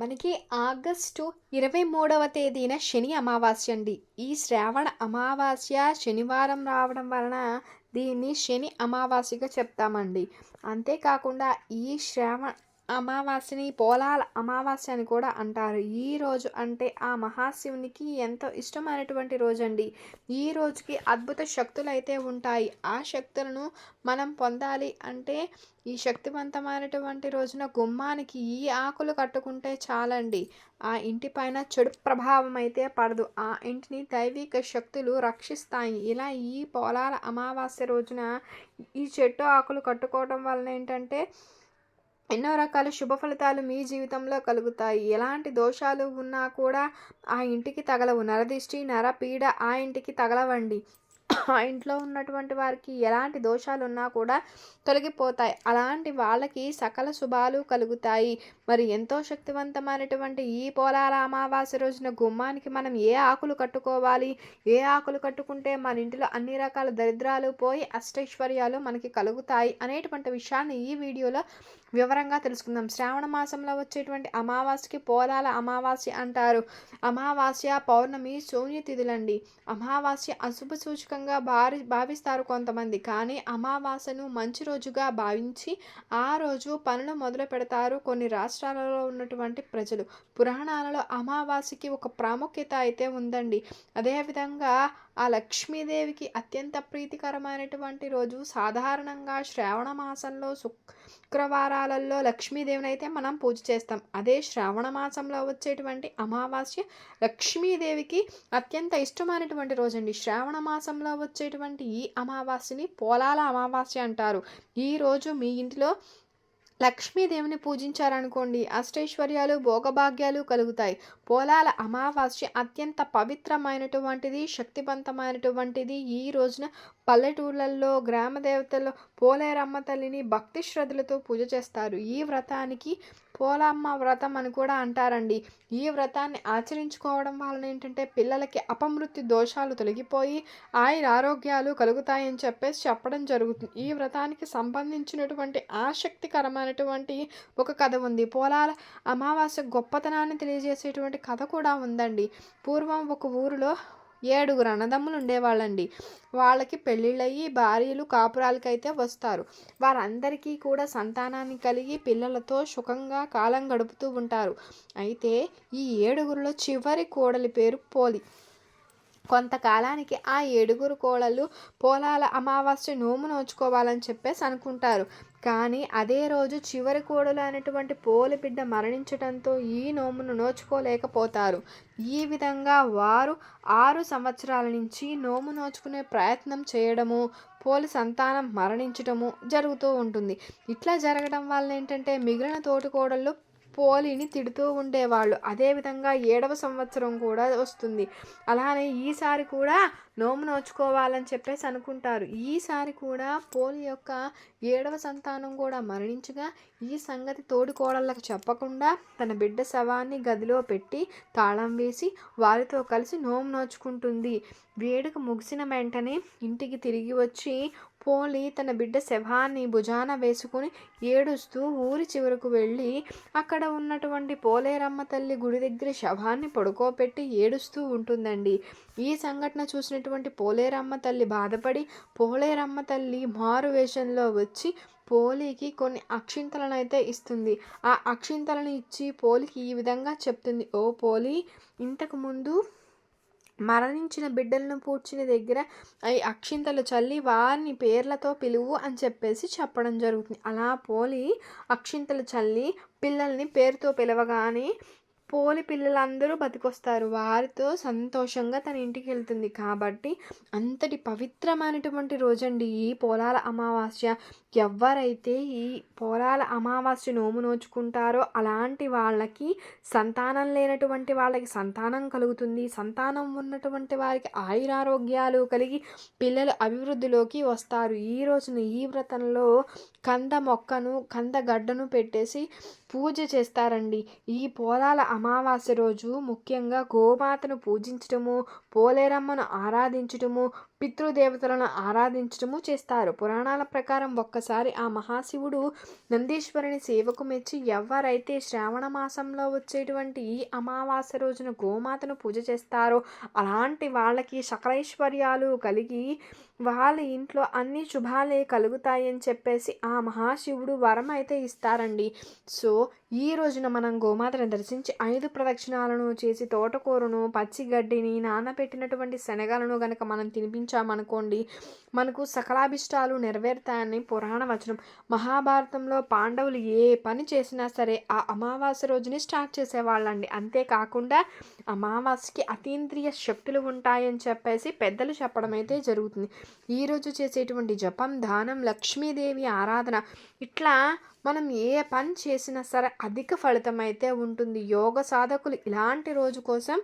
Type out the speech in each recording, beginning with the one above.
మనకి ఆగస్టు ఇరవై మూడవ తేదీన శని అమావాస్య అండి. ఈ శ్రావణ అమావాస్య శనివారం రావడం వలన దీన్ని శని అమావాస్యగా చెప్తామండి. అంతేకాకుండా ఈ శ్రావణ అమావాస్యని పోలాల అమావాస్య అని కూడా అంటారు. ఈ రోజు అంటే ఆ మహాశివునికి ఎంతో ఇష్టమైనటువంటి రోజు అండి ఈ రోజుకి అద్భుత శక్తులు అయితే ఉంటాయి. ఆ శక్తులను మనం పొందాలి అంటే ఈ శక్తివంతమైనటువంటి రోజున గుమ్మానికి ఈ ఆకులు కట్టుకుంటే చాలండి. ఆ ఇంటి పైన చెడు ప్రభావం అయితే పడదు. ఆ ఇంటిని దైవిక శక్తులు రక్షిస్తాయి. ఇలా ఈ పోలాల అమావాస్య రోజున ఈ చెట్టు ఆకులు కట్టుకోవడం వలన ఏంటంటే ఎన్నో రకాల శుభ ఫలితాలు మీ జీవితంలో కలుగుతాయి. ఎలాంటి దోషాలు ఉన్నా కూడా ఆ ఇంటికి తగలవు. నరదిష్టి నరపీడ ఆ ఇంటికి తగలవండి. ఆ ఇంట్లో ఉన్నటువంటి వారికి ఎలాంటి దోషాలు ఉన్నా కూడా తొలగిపోతాయి. అలాంటి వాళ్ళకి సకల శుభాలు కలుగుతాయి. మరి ఎంతో శక్తివంతమైనటువంటి ఈ పోలాల అమావాస్య రోజున గుమ్మానికి మనం ఏ ఆకులు కట్టుకోవాలి? ఏ ఆకులు కట్టుకుంటే మన ఇంటిలో అన్ని రకాల దరిద్రాలు పోయి అష్టైశ్వర్యాలు మనకి కలుగుతాయి అనేటువంటి విషయాన్ని ఈ వీడియోలో వివరంగా తెలుసుకుందాం. శ్రావణ మాసంలో వచ్చేటువంటి అమావాస్యకి పోలాల అమావాస్య అంటారు. అమావాస్య పౌర్ణమి శూన్య తిథులండి. అమావాస్య అశుభ సూచిక సూచకంగా భారి భావిస్తారు కొంతమంది. కానీ అమావాస్యను మంచి రోజుగా భావించి ఆ రోజు పనులు మొదలు పెడతారు కొన్ని రాష్ట్రాలలో ఉన్నటువంటి ప్రజలు. పురాణాలలో అమావాస్యకి ఒక ప్రాముఖ్యత అయితే ఉందండి. అదేవిధంగా ఆ లక్ష్మీదేవికి అత్యంత ప్రీతికరమైనటువంటి రోజు. సాధారణంగా శ్రావణ మాసంలో శుక్రవారాలలో లక్ష్మీదేవిని అయితే మనం పూజ చేస్తాం. అదే శ్రావణ మాసంలో వచ్చేటువంటి అమావాస్య లక్ష్మీదేవికి అత్యంత ఇష్టమైనటువంటి రోజు అండి శ్రావణ మాసంలో వచ్చేటువంటి ఈ అమావాస్యని పోలాల అమావాస్య అంటారు. ఈరోజు మీ ఇంటిలో లక్ష్మీదేవిని పూజించారనుకోండి అష్టైశ్వర్యాలు భోగభాగ్యాలు కలుగుతాయి. పోలాల అమావాస్య అత్యంత పవిత్రమైనటువంటిది శక్తివంతమైనటువంటిది. ఈ రోజున పల్లెటూళ్ళల్లో గ్రామ దేవతల్లో పోలేరమ్మ తల్లిని భక్తి శ్రద్ధలతో పూజ చేస్తారు. ఈ వ్రతానికి పోలమ్మ వ్రతం అని కూడా అంటారండి. ఈ వ్రతాన్ని ఆచరించుకోవడం వలన ఏంటంటే పిల్లలకి అపమృత్యు దోషాలు తొలగిపోయి ఆయుర ఆరోగ్యాలు కలుగుతాయని చెప్పేసి చెప్పడం జరుగుతుంది. ఈ వ్రతానికి సంబంధించినటువంటి ఆసక్తికరమైనటువంటి ఒక కథ ఉంది. పోలాల అమావాస్య గొప్పతనాన్ని తెలియజేసేటువంటి కథ కూడా ఉందండి. పూర్వం ఒక ఊరిలో ఏడుగురు అన్నదమ్ములు ఉండేవాళ్ళండి. వాళ్ళకి పెళ్ళిళ్ళయ్యి భార్యలు కాపురాలకైతే వస్తారు. వారందరికీ కూడా సంతానాన్ని కలిగి పిల్లలతో సుఖంగా కాలం గడుపుతూ ఉంటారు. అయితే ఈ ఏడుగురిలో చివరి కోడలి పేరు పోలి. కొంతకాలానికి ఆ ఏడుగురు కోడలు పోలాల అమావాస్య నోము నోచుకోవాలని చెప్పేసి అనుకుంటారు. కానీ అదే రోజు చివరి కోడలు అనేటువంటి పోలి బిడ్డ మరణించడంతో ఈ నోమును నోచుకోలేకపోతారు. ఈ విధంగా వారు ఆరు సంవత్సరాల నుంచి నోము నోచుకునే ప్రయత్నం చేయడము పోలి సంతానం మరణించడము జరుగుతూ ఉంటుంది. ఇట్లా జరగడం వల్ల ఏంటంటే మిగిలిన తోటి కోడళ్ళు పోలిని తిడుతూ ఉండేవాళ్ళు. అదేవిధంగా ఏడవ సంవత్సరం కూడా వస్తుంది. అలానే ఈసారి కూడా నోము నోచుకోవాలని చెప్పేసి అనుకుంటారు. ఈసారి కూడా పోలి యొక్క ఏడవ సంతానం కూడా మరణించగా ఈ సంగతి తోడి కోడళ్ళకు చెప్పకుండా తన బిడ్డ శవాన్ని గదిలో పెట్టి తాళం వేసి వారితో కలిసి నోము నోచుకుంటుంది. వేడుక ముగిసిన వెంటనే ఇంటికి తిరిగి వచ్చి పోలి తన బిడ్డ శవాన్ని భుజాన వేసుకుని ఏడుస్తూ ఊరి చివరకు వెళ్ళి అక్కడ ఉన్నటువంటి పోలేరమ్మ తల్లి గుడి దగ్గర శవాన్ని పడుకోబెట్టి ఏడుస్తూ ఉంటుందండి. ఈ సంఘటన చూసినటువంటి పోలేరమ్మ తల్లి బాధపడి పోలేరమ్మ తల్లి మారు వేషంలో వచ్చి పోలికి కొన్ని అక్షింతలను అయితే ఇస్తుంది. ఆ అక్షింతలను ఇచ్చి పోలికి ఈ విధంగా చెప్తుంది. ఓ పోలి ఇంతకుముందు మరణించిన బిడ్డలను పూడ్చిన దగ్గర అవి అక్షింతలు చల్లి వారిని పేర్లతో పిలువు అని చెప్పేసి చెప్పడం జరుగుతుంది. అలా పోలి అక్షింతలు చల్లి పిల్లల్ని పేరుతో పిలవగానే పోలి పిల్లలందరూ బతికొస్తారు. వారితో సంతోషంగా తన ఇంటికి వెళ్తుంది. కాబట్టి అంతటి పవిత్రమైనటువంటి రోజండి ఈ పోలాల అమావాస్య. ఎవరైతే ఈ పోలాల అమావాస్య నోము నోచుకుంటారో అలాంటి వాళ్ళకి సంతానం లేనటువంటి వాళ్ళకి సంతానం కలుగుతుంది. సంతానం ఉన్నటువంటి వారికి ఆయురారోగ్యాలు కలిగి పిల్లలు అభివృద్ధిలోకి వస్తారు. ఈ రోజున ఈ వ్రతంలో కంద మొక్కను కంద గడ్డను పెట్టేసి పూజ చేస్తారండి. ఈ పోలాల అమావాస్య రోజు ముఖ్యంగా గోమాతను పూజించటము పోలేరమ్మను ఆరాధించటము పితృదేవతలను ఆరాధించడము చేస్తారు. పురాణాల ప్రకారం ఒక్కసారి ఆ మహాశివుడు నందీశ్వరుని సేవకు మెచ్చి ఎవరైతే శ్రావణ మాసంలో వచ్చేటువంటి ఈ అమావాస్య రోజున గోమాతను పూజ చేస్తారో అలాంటి వాళ్ళకి సకలైశ్వర్యాలు కలిగి వాళ్ళ ఇంట్లో అన్ని శుభాలే కలుగుతాయని చెప్పేసి ఆ మహాశివుడు వరం అయితే ఇస్తారండి. సో ఈ రోజున మనం గోమాతను దర్శించి ఐదు ప్రదక్షిణాలను చేసి తోటకూరను పచ్చిగడ్డిని నానబెట్టినటువంటి శనగలను గనక మనం తినిపించామనుకోండి మనకు సకలాభిష్టాలు నెరవేరుతాయని పురాణ వచనం. మహాభారతంలో పాండవులు ఏ పని చేసినా సరే ఆ అమావాస్య రోజుని స్టార్ట్ చేసేవాళ్ళండి. అంతేకాకుండా అమావాస్యకి అతీంద్రియ శక్తులు ఉంటాయని చెప్పేసి పెద్దలు చెప్పడం అయితే జరుగుతుంది ఈరోజు చేసేటువంటి జపం దానం లక్ష్మీదేవి ఆరాధన ఇట్లా మనం ఏ పని చేసినా సరే అధిక ఫలితం అయితే ఉంటుంది. యోగ సాధకులు ఇలాంటి రోజు కోసం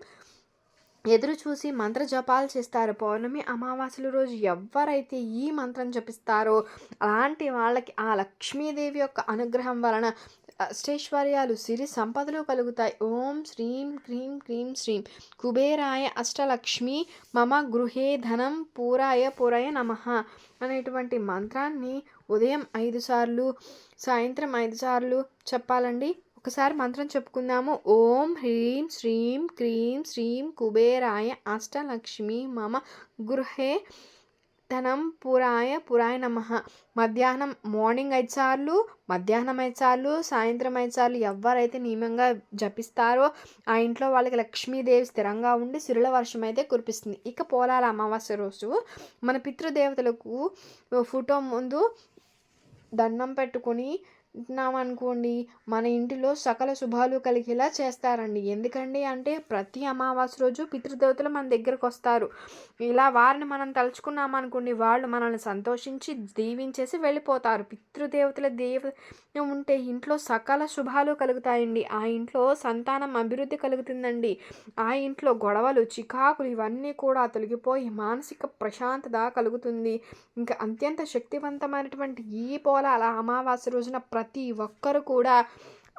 ఎదురు చూసి మంత్ర జపాలు చేస్తారు. పౌర్ణమి అమావాస్యల రోజు ఎవరైతే ఈ మంత్రం జపిస్తారో అలాంటి వాళ్ళకి ఆ లక్ష్మీదేవి యొక్క అనుగ్రహం వలన అష్టైశ్వర్యాలు సిరి సంపదలు కలుగుతాయి. ఓం శ్రీం క్రీం క్రీం శ్రీం. కుబేరాయ అష్టలక్ష్మి మమ గృహే ధనం పూరాయ పూరాయ నమ అనేటువంటి మంత్రాన్ని ఉదయం ఐదు సార్లు సాయంత్రం ఐదు సార్లు చెప్పాలండి. ఒకసారి మంత్రం చెప్పుకుందాము. ఓం హ్రీం శ్రీం క్రీం శ్రీం కుబేరాయ అష్టలక్ష్మి మమ గృహే ధనం పురాయ పురాయ నమ. మధ్యాహ్నం మార్నింగ్ ఐదు సార్లు మధ్యాహ్నం ఐదు సార్లు సాయంత్రం ఐదు సార్లు ఎవరైతే నియమంగా జపిస్తారో ఆ ఇంట్లో వాళ్ళకి లక్ష్మీదేవి స్థిరంగా ఉండి సిరుల వర్షం అయితే కురిపిస్తుంది. ఇక పోలాల అమావాస్య రోజు మన పితృదేవతలకు ఫోటో ముందు దండం పెట్టుకొని అనుకోండి మన ఇంటిలో సకల శుభాలు కలిగేలా చేస్తారండి. ఎందుకండి అంటే ప్రతి అమావాస్య రోజు పితృదేవతలు మన దగ్గరకు వస్తారు. ఇలా వారిని మనం తలుచుకున్నామనుకోండి వాళ్ళు మనల్ని సంతోషించి దీవించేసి వెళ్ళిపోతారు. పితృదేవతల దేవ ఉంటే ఇంట్లో సకల శుభాలు కలుగుతాయండి. ఆ ఇంట్లో సంతానం అభివృద్ధి కలుగుతుందండి. ఆ ఇంట్లో గొడవలు చికాకులు ఇవన్నీ కూడా తొలగిపోయి మానసిక ప్రశాంతత కలుగుతుంది. ఇంకా అత్యంత శక్తివంతమైనటువంటి ఈ పోల అలా అమావాస్య రోజున ప్రతి ఒక్కరు కూడా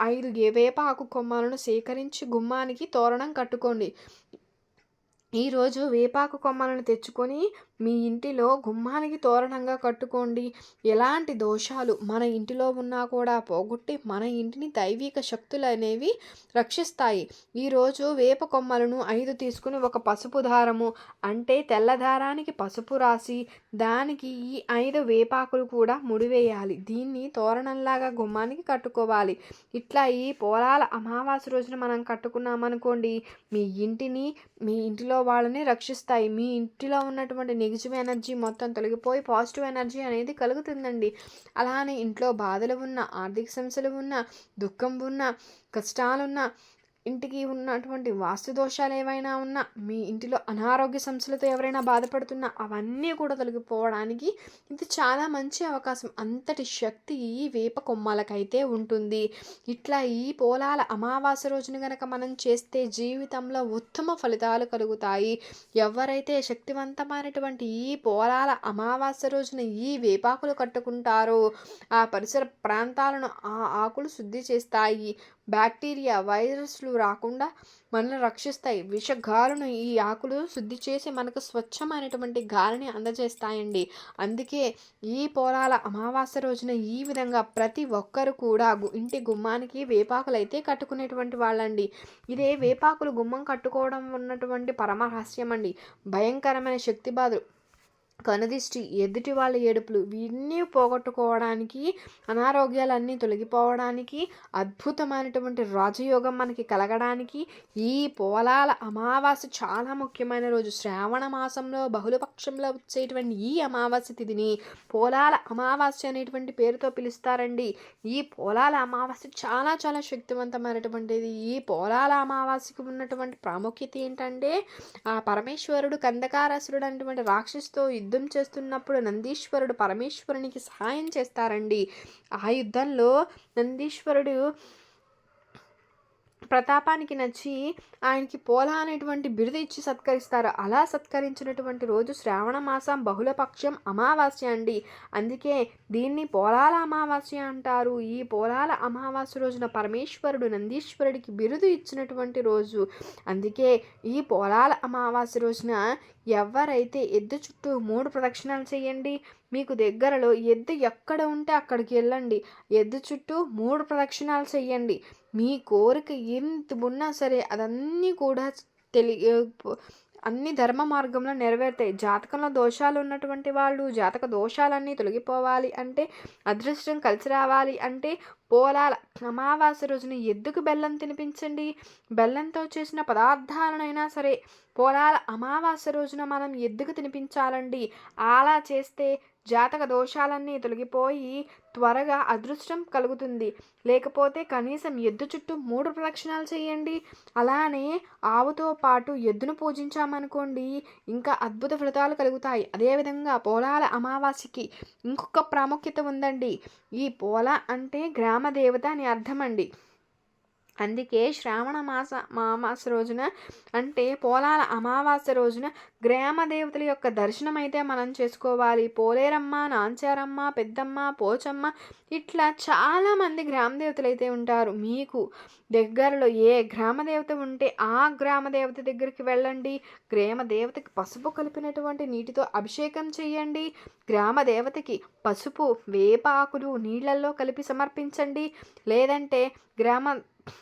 ఐదు వేపాకు కొమ్మలను సేకరించి గుమ్మానికి తోరణం కట్టుకోండి. ఈరోజు వేపాకు కొమ్మలను తెచ్చుకొని మీ ఇంటిలో గుమ్మానికి తోరణంగా కట్టుకోండి. ఎలాంటి దోషాలు మన ఇంటిలో ఉన్నా కూడా పోగొట్టి మన ఇంటిని దైవిక శక్తులు అనేవి రక్షిస్తాయి. ఈరోజు వేప కొమ్మలను ఐదు తీసుకుని ఒక పసుపు దారము అంటే తెల్లదారానికి పసుపు రాసి దానికి ఈ ఐదు వేపాకులు కూడా ముడివేయాలి. దీన్ని తోరణంలాగా గుమ్మానికి కట్టుకోవాలి. ఇట్లా ఈ పోలాల అమావాస్య రోజున మనం కట్టుకున్నామనుకోండి మీ ఇంటిని మీ ఇంటిలో వాళ్ళని రక్షిస్తాయి. మీ ఇంటిలో ఉన్నటువంటి నెగిటివ్ ఎనర్జీ మొత్తం తొలగిపోయి పాజిటివ్ ఎనర్జీ అనేది కలుగుతుందండి. అలానే ఇంట్లో బాధలు ఉన్న ఆర్థిక సమస్యలు ఉన్న దుఃఖం ఉన్న కష్టాలున్న ఇంటికి ఉన్నటువంటి వాస్తు దోషాలు ఏవైనా ఉన్నా మీ ఇంటిలో అనారోగ్య సమస్యలతో ఎవరైనా బాధపడుతున్నా అవన్నీ కూడా తొలగిపోవడానికి ఇది చాలా మంచి అవకాశం. అంతటి శక్తి ఈ వేప కొమ్మలకైతే ఉంటుంది. ఇట్లా ఈ పోలాల అమావాస్య రోజున కనుక మనం చేస్తే జీవితంలో ఉత్తమ ఫలితాలు కలుగుతాయి. ఎవరైతే శక్తివంతమైనటువంటి ఈ పోలాల అమావాస్య రోజున ఈ వేపాకులు కట్టుకుంటారో ఆ పరిసర ప్రాంతాలను ఆ ఆకులు శుద్ధి చేస్తాయి. బ్యాక్టీరియా వైరస్లు రాకుండా మనల్ని రక్షిస్తాయి. విషగాలను ఈ ఆకులు శుద్ధి చేసి మనకు స్వచ్ఛమైనటువంటి గాలిని అందజేస్తాయండి. అందుకే ఈ పోలాల అమావాస్య రోజున ఈ విధంగా ప్రతి ఒక్కరు కూడా ఇంటి గుమ్మానికి వేపాకులు అయితే కట్టుకునేటువంటి వాళ్ళండి. ఇదే వేపాకులు గుమ్మం కట్టుకోవడం ఉన్నటువంటి పరమరహస్యం అండి భయంకరమైన శక్తి బాధలు కనుదిష్టి ఎదుటి వాళ్ళ ఏడుపులు వీన్ని పోగొట్టుకోవడానికి అనారోగ్యాలన్నీ తొలగిపోవడానికి అద్భుతమైనటువంటి రాజయోగం మనకి కలగడానికి ఈ పోలాల అమావాస్య చాలా ముఖ్యమైన రోజు. శ్రావణ మాసంలో బహుళపక్షంలో వచ్చేటువంటి ఈ అమావాస్య తిథిని పోలాల అమావాస్య అనేటువంటి పేరుతో పిలుస్తారండి. ఈ పోలాల అమావాస్య చాలా చాలా శక్తివంతమైనటువంటిది. ఈ పోలాల అమావాస్యకు ఉన్నటువంటి ప్రాముఖ్యత ఏంటంటే ఆ పరమేశ్వరుడు కందకారసుడు అనేటువంటి రాక్షసుతో యుద్ధం చేస్తున్నప్పుడు నందీశ్వరుడు పరమేశ్వరునికి సహాయం చేస్తారండి. ఆ యుద్ధంలో నందీశ్వరుడు ప్రతాపానికి నచ్చి ఆయనకి పోలా అనేటువంటి బిరుదు ఇచ్చి సత్కరిస్తారు. అలా సత్కరించినటువంటి రోజు శ్రావణ మాసం బహుళపక్షం అమావాస్య అండి. అందుకే దీన్ని పోలాల అమావాస్య అంటారు. ఈ పోలాల అమావాస్య రోజున పరమేశ్వరుడు నందీశ్వరుడికి బిరుదు ఇచ్చినటువంటి రోజు. అందుకే ఈ పోలాల అమావాస్య రోజున ఎవరైతే ఎద్దు చుట్టూ మూడు ప్రదక్షిణాలు చేయండి మీకు దగ్గరలో ఎద్దు ఎక్కడ ఉంటే అక్కడికి వెళ్ళండి. ఎద్దు చుట్టూ మూడు ప్రదక్షిణాలు చేయండి మీ కోరిక ఎంత ఉన్నా సరే అదన్నీ కూడా తెలి అన్ని ధర్మ మార్గంలో నెరవేరుతాయి. జాతకంలో దోషాలు ఉన్నటువంటి వాళ్ళు జాతక దోషాలన్నీ తొలగిపోవాలి అంటే అదృష్టం కలిసి రావాలి అంటే పోలాల అమావాస్య రోజున ఎద్దుకు బెల్లం తినిపించండి? బెల్లంతో చేసిన పదార్థాలనైనా సరే పోలాల అమావాస్య రోజున మనం ఎద్దుకు తినిపించాలండి? అలా చేస్తే జాతక దోషాలన్నీ తొలగిపోయి త్వరగా అదృష్టం కలుగుతుంది. లేకపోతే కనీసం ఎద్దు చుట్టూ మూడు ప్రదక్షిణాలు చేయండి. అలానే ఆవుతో పాటు ఎద్దును పూజించామనుకోండి ఇంకా అద్భుత ఫలితాలు కలుగుతాయి. అదేవిధంగా పోలాల అమావాస్యకి ఇంకొక ప్రాముఖ్యత ఉందండి. ఈ పోల అంటే గ్రామ దేవత అని అర్థమండి. అందుకే శ్రావణ మాస మామాస రోజున అంటే పోలాల అమావాస్య రోజున గ్రామ దేవతల యొక్క దర్శనం అయితే మనం చేసుకోవాలి. పోలేరమ్మ నాంచారమ్మ పెద్దమ్మ పోచమ్మ ఇట్లా చాలామంది గ్రామ దేవతలు అయితే ఉంటారు. మీకు దగ్గరలో ఏ గ్రామ దేవత ఉంటే ఆ గ్రామ దేవత దగ్గరికి వెళ్ళండి. గ్రామ దేవతకి పసుపు కలిపినటువంటి నీటితో అభిషేకం చేయండి. గ్రామ దేవతకి పసుపు వేపాకులు నీళ్ళల్లో కలిపి సమర్పించండి. లేదంటే గ్రామ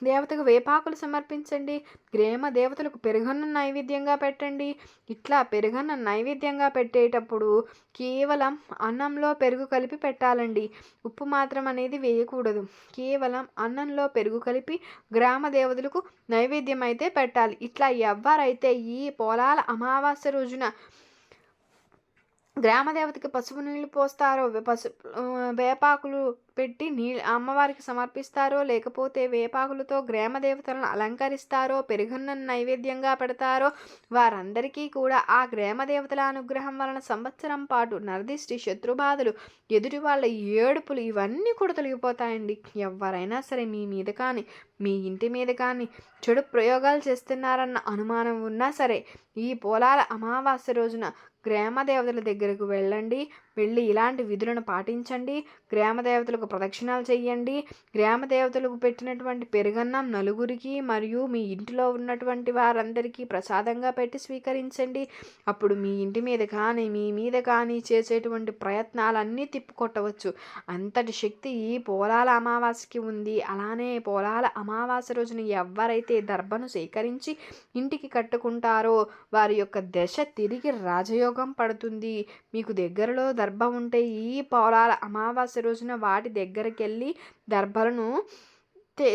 దేవతకు వేపాకులు సమర్పించండి. గ్రేమ దేవతలకు పెరుగన్న నైవేద్యంగా పెట్టండి. ఇట్లా పెరుగన్న నైవేద్యంగా పెట్టేటప్పుడు కేవలం అన్నంలో పెరుగు కలిపి పెట్టాలండి. ఉప్పు మాత్రం అనేది వేయకూడదు. కేవలం అన్నంలో పెరుగు కలిపి గ్రామ దేవతలకు నైవేద్యం అయితే పెట్టాలి. ఇట్లా ఎవరైతే ఈ పొలాల అమావాస్య రోజున గ్రామదేవతకి పసుపు నీళ్ళు పోస్తారో పసు వేపాకులు పెట్టి నీ అమ్మవారికి సమర్పిస్తారో లేకపోతే వేపాకులతో గ్రామ దేవతలను అలంకరిస్తారో పెరుగున్న నైవేద్యంగా పెడతారో వారందరికీ కూడా ఆ గ్రామ దేవతల అనుగ్రహం వలన సంవత్సరం పాటు నరదిష్టి శత్రుబాధలు ఎదుటి వాళ్ళ ఏడుపులు ఇవన్నీ కూడా తొలగిపోతాయండి. ఎవరైనా సరే మీ మీద కానీ మీ ఇంటి మీద కానీ చెడు ప్రయోగాలు చేస్తున్నారన్న అనుమానం ఉన్నా సరే ఈ పోలాల అమావాస్య రోజున గ్రామ దేవతల దగ్గరకు వెళ్ళండి. వెళ్ళి ఇలాంటి విధులను పాటించండి. గ్రామ దేవతలకు ప్రదక్షిణాలు చేయండి. గ్రామ దేవతలకు పెట్టినటువంటి పెరుగన్నం నలుగురికి మరియు మీ ఇంటిలో ఉన్నటువంటి వారందరికీ ప్రసాదంగా పెట్టి స్వీకరించండి. అప్పుడు మీ ఇంటి మీద కానీ మీ మీద కానీ చేసేటువంటి ప్రయత్నాలన్నీ తిప్పుకొట్టవచ్చు. అంతటి శక్తి ఈ పోలాల అమావాస్యకి ఉంది. అలానే పోలాల అమావాస్య రోజున ఎవరైతే దర్భను సేకరించి ఇంటికి కట్టుకుంటారో వారి యొక్క దశ తిరిగి రాజయోగం పడుతుంది. మీకు దగ్గరలో దర్భ ఉంటే ఈ పౌరాల అమావాస్య రోజున వాటి దగ్గరికి వెళ్ళి దర్భలను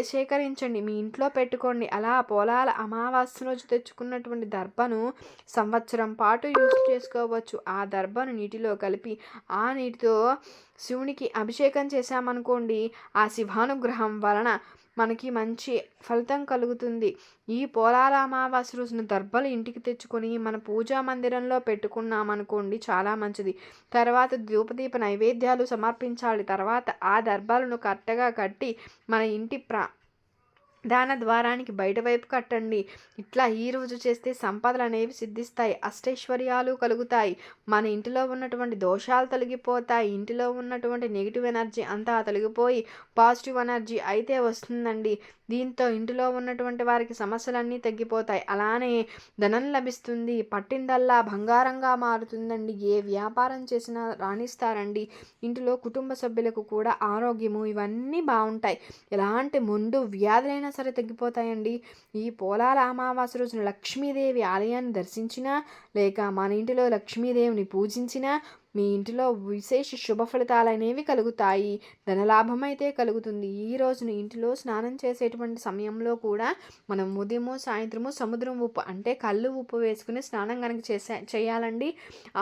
సేకరించండి. మీ ఇంట్లో పెట్టుకోండి. అలా పొలాల అమావాస్య రోజు తెచ్చుకున్నటువంటి దర్భను సంవత్సరం పాటు యూజ్ చేసుకోవచ్చు. ఆ దర్భను నీటిలో కలిపి ఆ నీటితో శివునికి అభిషేకం చేశామనుకోండి ఆ శివానుగ్రహం వలన మనకి మంచి ఫలితం కలుగుతుంది. ఈ పోలాల అమావాస్య రోజున దర్భలు ఇంటికి తెచ్చుకొని మన పూజా మందిరంలో పెట్టుకున్నామనుకోండి చాలా మంచిది. తర్వాత ధూపదీప నైవేద్యాలు సమర్పించాలి. తర్వాత ఆ దర్భాలను కరెక్ట్గా కట్టి మన ఇంటి ప్రా దాన ద్వారానికి బయట వైపు కట్టండి. ఇట్లా ఈరోజు చేస్తే సంపదలు అనేవి సిద్ధిస్తాయి అష్టైశ్వర్యాలు కలుగుతాయి. మన ఇంటిలో ఉన్నటువంటి దోషాలు తొలగిపోతాయి ఇంటిలో ఉన్నటువంటి నెగిటివ్ ఎనర్జీ అంతా తొలగిపోయి పాజిటివ్ ఎనర్జీ అయితే వస్తుందండి. దీంతో ఇంటిలో ఉన్నటువంటి వారికి సమస్యలన్నీ తగ్గిపోతాయి. అలానే ధనం లభిస్తుంది పట్టిందల్లా బంగారంగా మారుతుందండి. ఏ వ్యాపారం చేసినా రాణిస్తారండి. ఇంటిలో కుటుంబ సభ్యులకు కూడా ఆరోగ్యము ఇవన్నీ బాగుంటాయి. ఎలాంటి ముందు వ్యాధులైన సరే తగ్గిపోతాయండి. ఈ పోలాల అమావాస్య రోజున లక్ష్మీదేవి ఆలయాన్ని దర్శించినా లేక మన ఇంటిలో లక్ష్మీదేవిని పూజించినా మీ ఇంటిలో విశేష శుభ ఫలితాలు అనేవి కలుగుతాయి. ధనలాభం అయితే కలుగుతుంది. ఈ రోజున ఇంటిలో స్నానం చేసేటువంటి సమయంలో కూడా మనం ఉదయము సాయంత్రము సముద్రం ఉప్పు అంటే కళ్ళు ఉప్పు వేసుకుని స్నానం కనుక చేసే చేయాలండి.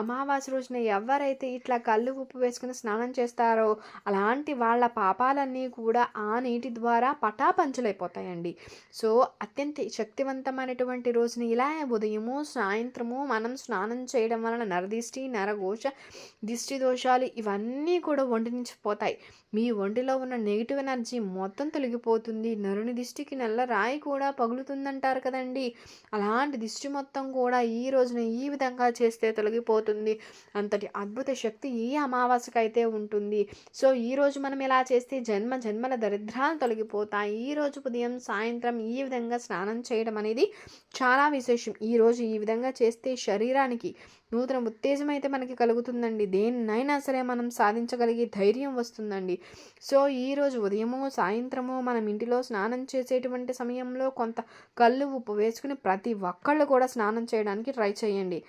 అమావాస్య రోజున ఎవరైతే ఇట్లా కళ్ళు ఉప్పు వేసుకుని స్నానం చేస్తారో అలాంటి వాళ్ళ పాపాలన్నీ కూడా ఆ నీటి ద్వారా పటాపంచలైపోతాయండి. సో అత్యంత శక్తివంతమైనటువంటి రోజున ఇలా ఉదయము సాయంత్రము మనం స్నానం చేయడం వలన నరదిష్టి నరఘోష దిష్టి దోషాలు ఇవన్నీ కూడా ఒంటి నుంచి పోతాయి. మీ ఒంటిలో ఉన్న నెగిటివ్ ఎనర్జీ మొత్తం తొలగిపోతుంది. నరుని దిష్టికి నల్ల రాయి కూడా పగులుతుందంటారు కదండి. అలాంటి దిష్టి మొత్తం కూడా ఈ రోజున ఈ విధంగా చేస్తే తొలగిపోతుంది. అంతటి అద్భుత శక్తి ఈ అమావాస్యకు అయితే ఉంటుంది. సో ఈరోజు మనం ఇలా చేస్తే జన్మ జన్మల దరిద్రాలు తొలగిపోతాయి. ఈరోజు ఉదయం సాయంత్రం ఈ విధంగా స్నానం చేయడం అనేది చాలా విశేషం. ఈరోజు ఈ విధంగా చేస్తే శరీరానికి నూతన ఉత్తేజం అయితే మనకి కలుగుతుందండి. దేన్నైనా సరే మనం సాధించగలిగే ధైర్యం వస్తుందండి. సో ఈరోజు ఉదయము సాయంత్రము మనం ఇంటిలో స్నానం చేసేటువంటి సమయంలో కొంత కళ్ళు ఉప్పు వేసుకుని ప్రతి ఒక్కళ్ళు కూడా స్నానం చేయడానికి ట్రై చేయండి.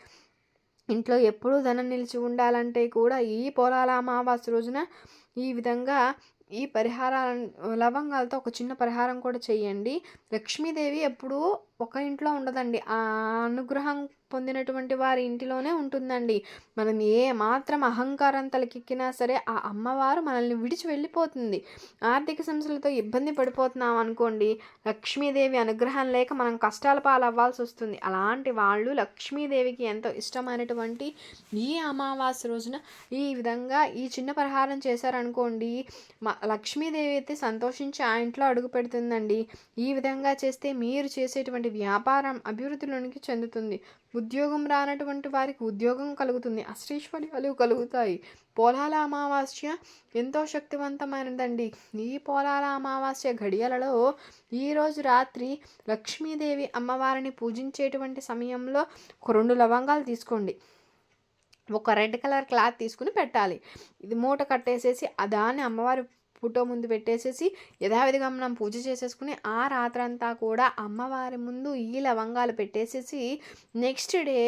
ఇంట్లో ఎప్పుడూ ధనం నిలిచి ఉండాలంటే కూడా ఈ పొలాల అమావాస్య రోజున ఈ విధంగా ఈ పరిహారాల లవంగాలతో ఒక చిన్న పరిహారం కూడా చేయండి. లక్ష్మీదేవి ఎప్పుడూ ఒక ఇంట్లో ఉండదండి. ఆ అనుగ్రహం పొందినటువంటి వారి ఇంటిలోనే ఉంటుందండి. మనం ఏ మాత్రం అహంకారం తలకెక్కినా సరే ఆ అమ్మవారు మనల్ని విడిచి వెళ్ళిపోతుంది. ఆర్థిక సమస్యలతో ఇబ్బంది పడిపోతున్నాం అనుకోండి లక్ష్మీదేవి అనుగ్రహం లేక మనం కష్టాల పాలవ్వాల్సి వస్తుంది. అలాంటి వాళ్ళు లక్ష్మీదేవికి ఎంతో ఇష్టమైనటువంటి ఈ అమావాస్య రోజున ఈ విధంగా ఈ చిన్న పరిహారం చేశారనుకోండి మా లక్ష్మీదేవి అయితే సంతోషించి ఆ ఇంట్లో అడుగు పెడుతుందండి. ఈ విధంగా చేస్తే మీరు చేసేటువంటి వ్యాపారం అభివృద్ధిలోనికి చెందుతుంది. ఉద్యోగం రానటువంటి వారికి ఉద్యోగం కలుగుతుంది అశ్రీశ్వర్యాలు కలుగుతాయి. పోలాల అమావాస్య ఎంతో శక్తివంతమైనదండి. ఈ పోలాల అమావాస్య ఘడియలలో ఈరోజు రాత్రి లక్ష్మీదేవి అమ్మవారిని పూజించేటువంటి సమయంలో ఒక రెండు లవంగాలు తీసుకోండి. ఒక రెడ్ కలర్ క్లాత్ తీసుకుని పెట్టాలి. ఇది మూట కట్టేసేసి దాన్ని అమ్మవారి ఫోటో ముందు పెట్టేసేసి యథావిధిగా మనం పూజ చేసేసుకుని ఆ రాత్రంతా కూడా అమ్మవారి ముందు ఈ లవంగాలు పెట్టేసేసి నెక్స్ట్ డే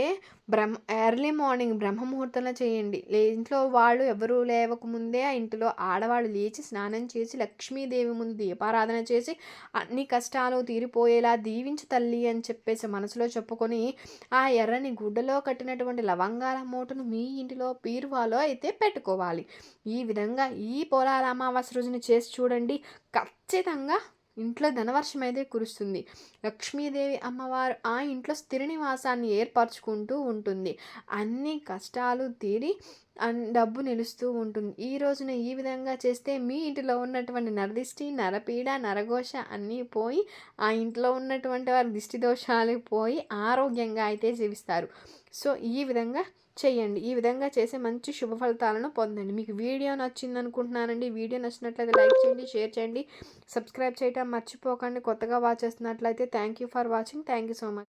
బ్రహ్మ ఎర్లీ మార్నింగ్ బ్రహ్మముహూర్తంలో చేయండి. లే ఇంట్లో వాళ్ళు ఎవరు లేవకముందే ఆ ఇంటిలో ఆడవాళ్ళు లేచి స్నానం చేసి లక్ష్మీదేవి ముందు దీపారాధన చేసి అన్ని కష్టాలు తీరిపోయేలా దీవించు తల్లి అని చెప్పేసి మనసులో చెప్పుకొని ఆ ఎర్రని గుడ్డలో కట్టినటువంటి లవంగాల మూటను మీ ఇంటిలో పీరువాలో అయితే పెట్టుకోవాలి. ఈ విధంగా ఈ పొలాల అమావాస్య రోజున చేసి చూడండి. ఖచ్చితంగా ఇంట్లో ధనవర్షం అయితే కురుస్తుంది. లక్ష్మీదేవి అమ్మవారు ఆ ఇంట్లో స్థిర నివాసాన్ని ఏర్పరచుకుంటూ ఉంటుంది. అన్ని కష్టాలు తీరి డబ్బు నిలుస్తూ ఉంటుంది. ఈ రోజున ఈ విధంగా చేస్తే మీ ఇంటిలో ఉన్నటువంటి నరదిష్టి నరపీడ నరఘోష అన్నీ పోయి ఆ ఇంట్లో ఉన్నటువంటి వారి దిష్టి దోషాలు పోయి ఆరోగ్యంగా అయితే జీవిస్తారు. సో ఈ విధంగా చేయండి. ఈ విధంగా చేసే మంచి శుభ ఫలితాలను పొందండి. మీకు వీడియో నచ్చింది అనుకుంటున్నానండి వీడియో నచ్చినట్లయితే లైక్ చేయండి షేర్ చేయండి. సబ్స్క్రైబ్ చేయటం మర్చిపోకండి. కొత్తగా వాచ్ చేస్తున్నట్లయితే thank you for watching. Thank you so much.